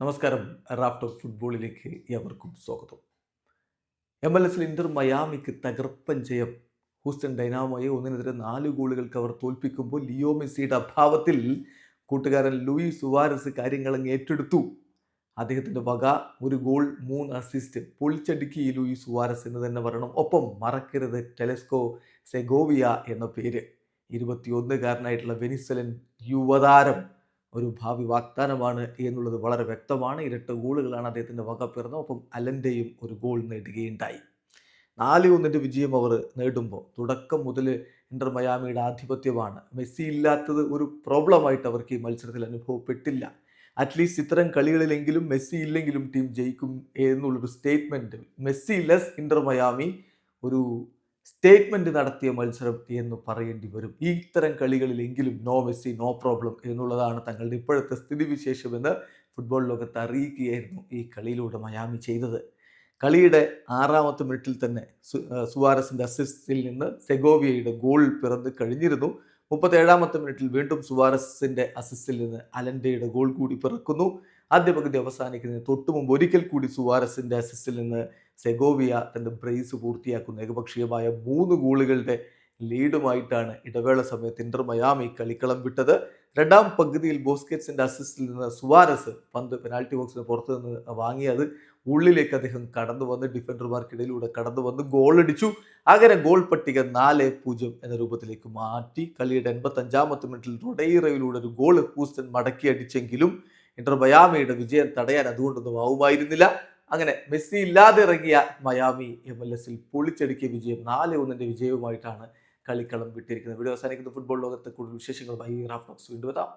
നമസ്കാരം. റാഫ്റ്റർ ഫുട്ബോളിലേക്ക് എവർക്കും സ്വാഗതം. എം എൽ എസിൽ ഇന്റർ മയാമിക്ക് തകർപ്പൻ ജയം. ഹൂസ്റ്റൺ ഡൈനാമോയെ ഒന്നിനെതിരെ നാല് ഗോളുകൾക്ക് അവർ തോൽപ്പിക്കുമ്പോൾ ലിയോ മെസ്സിയുടെ അഭാവത്തിൽ കൂട്ടുകാരൻ ലൂയി സുവാരസ് കാര്യങ്ങളങ്ങ് ഏറ്റെടുത്തു. അദ്ദേഹത്തിന്റെ വക ഒരു ഗോൾ മൂന്ന് അസിസ്റ്റ് പൊളിച്ചടുക്കി ലൂയി സുവാരസ് എന്ന് തന്നെ പറയണം ഒപ്പം മറക്കരുത് ടെലസ്കോ സെഗോവിയ എന്ന പേര്. ഇരുപത്തിയൊന്നുകാരനായിട്ടുള്ള വെനിസലൻ യുവതാരം. ഒരു ഭാവി വാഗ്ദാനമാണ് എന്നുള്ളത് വളരെ വ്യക്തമാണ്. ഇരട്ട ഗോളുകളാണ് അദ്ദേഹത്തിന്റെ വക പിറന്നത്. ഒപ്പം അലന്റെയും ഒരു ഗോൾ നേടുകയുണ്ടായി. നാല് ഒന്നിന്റെ വിജയം അവർ നേടുമ്പോൾ തുടക്കം മുതൽ ഇന്റർ മയാമിയുടെ ആധിപത്യമാണ്. മെസ്സി ഇല്ലാത്തത് ഒരു പ്രോബ്ലമായിട്ട് അവർക്ക് ഈ മത്സരത്തിൽ അനുഭവപ്പെട്ടില്ല. അറ്റ്ലീസ്റ്റ് ഇത്തരം കളികളിലെങ്കിലും മെസ്സി ഇല്ലെങ്കിലും ടീം ജയിക്കും എന്നുള്ളൊരു statement Messi less Inter Miami ഒരു സ്റ്റേറ്റ്മെന്റ് നടത്തിയ മത്സരം എന്ന് പറയേണ്ടി വരും. ഇത്തരം കളികളിലെങ്കിലും നോ മെസ്സി നോ പ്രോബ്ലം എന്നുള്ളതാണ് തങ്ങളുടെ ഇപ്പോഴത്തെ സ്ഥിതിവിശേഷമെന്ന് ഫുട്ബോൾ ലോകത്ത് അറിയിക്കുകയായിരുന്നു ഈ കളിയിലൂടെ മയാമി ചെയ്തത്. കളിയുടെ ആറാമത്തെ മിനിറ്റിൽ തന്നെ സുവാരസിന്റെ അസിസ്റ്റിൽ നിന്ന് സെഗോവിയയുടെ ഗോൾ പിറന്ന് കഴിഞ്ഞിരുന്നു. മുപ്പത്തേഴാമത്തെ മിനിറ്റിൽ വീണ്ടും സുവാരസിന്റെ അസിസ്റ്റിൽ നിന്ന് അലൻഡയുടെ ഗോൾ കൂടി പിറക്കുന്നു. ആദ്യ പകുതി അവസാനിക്കുന്നതിന് തൊട്ടു മുമ്പ് ഒരിക്കൽ കൂടി സുവാരസിന്റെ അസിസ്റ്റിൽ നിന്ന് സെഗോവിയ തന്റെ ബ്രേസ് പൂർത്തിയാക്കുന്ന. ഏകപക്ഷീയമായ മൂന്ന് ഗോളുകളുടെ ലീഡുമായിട്ടാണ് ഇടവേള സമയത്ത് ഇന്റർ മയാമി കളിക്കളം വിട്ടത്. രണ്ടാം പകുതിയിൽ ബോസ്കെറ്റ്സിന്റെ അസിസ്റ്റിൽ നിന്ന് സുവാരസ് പന്ത് പെനാൽറ്റി ബോക്സിന് പുറത്തു നിന്ന് വാങ്ങിയത്. ഉള്ളിലേക്ക് അദ്ദേഹം കടന്നു വന്ന് ഡിഫൻഡർമാർക്കിടയിലൂടെ കടന്നു വന്ന് ഗോളടിച്ചു അങ്ങനെ ഗോൾ പട്ടിക നാല് പൂജ്യം എന്ന രൂപത്തിലേക്ക് മാറ്റി. കളിയുടെ എൺപത്തി അഞ്ചാമത്തെ മിനിറ്റിൽ റൊഡൈറയിലൂടെ ഒരു ഗോൾ ഹൂസ്റ്റൺ മടക്കി അടിച്ചെങ്കിലും ഇന്റർ മയാമിയുടെ വിജയം തടയാൻ അതുകൊണ്ടൊന്നും ആവുമായിരുന്നില്ല. അങ്ങനെ മെസ്സി ഇല്ലാതെ ഇറങ്ങിയ മയാമി എം എൽ എസിൽ പൊളിച്ചടുക്കിയ വിജയം നാല് ഒന്നിന്റെ വിജയവുമായിട്ടാണ് കളിക്കളം വിട്ടിരിക്കുന്നത്. വീഡിയോ അവസാനിക്കുന്ന. ഫുട്ബോൾ ലോകത്തെ കൂടുതൽ വിശേഷങ്ങളുമായി റാഫ്റ്റോക്സ് വീണ്ടും എത്താം.